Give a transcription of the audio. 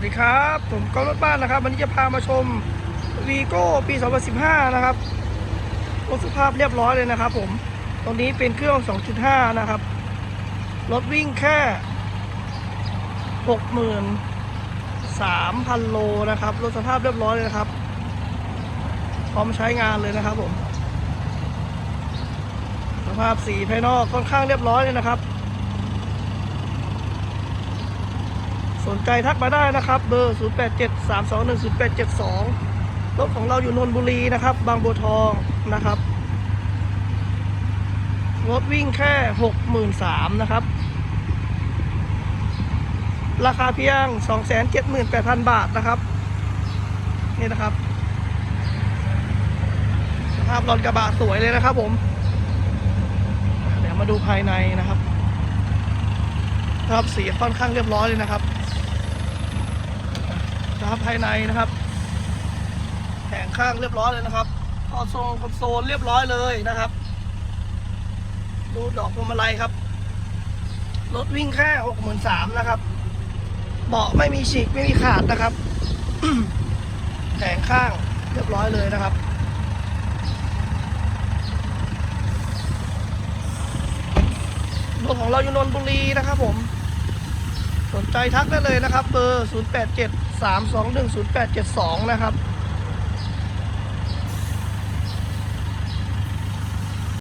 สดีครับ ผมกอล์ฟรถบ้านนะครับ วันนี้จะพามาชมวีโก้ปี 2015 นะครับรถสภาพเรียบร้อยเลยนะครับผม ตรงนี้เป็นเครื่อง 2.5 นะครับ รถวิ่งแค่ 63,000 โลนะครับ รถสภาพเรียบร้อยเลยนะครับ พร้อมใช้งานเลยนะครับผม สภาพสีภายนอกค่อนข้างเรียบร้อยเลยนะครับ นใจทักมาได้นะครับ เบอร์ 0873210872 รถของเราอยู่นนทบุรีนะครับ บางบัวทองนะครับ รถวิ่งแค่ 63,000นะครับ ราคาเพียง 278,000 บาทนะครับ นี่นะครับ สภาพรถกระบะสวยเลยนะครับผม เดี๋ยวมาดูภายในนะครับนะครับสีค่อนข้างเรียบร้อยเลยนะครับ นะครับภายในนะครับแผงข้างเรียบร้อยเลยนะครับคอนโซลคอนโซลเรียบร้อยเลยนะครับ ดูดอกพวงมาลัยครับรถวิ่งแค่หกหมื่นสามนะครับเบาะไม่มีฉีกไม่มีขาดนะครับแผงข้างเรียบร้อยเลยนะครับรถของเราอยู่นนทบุรีนะครับผม สนใจทักได้เลยนะครับเบอร์ 087 321 0872 นะครับ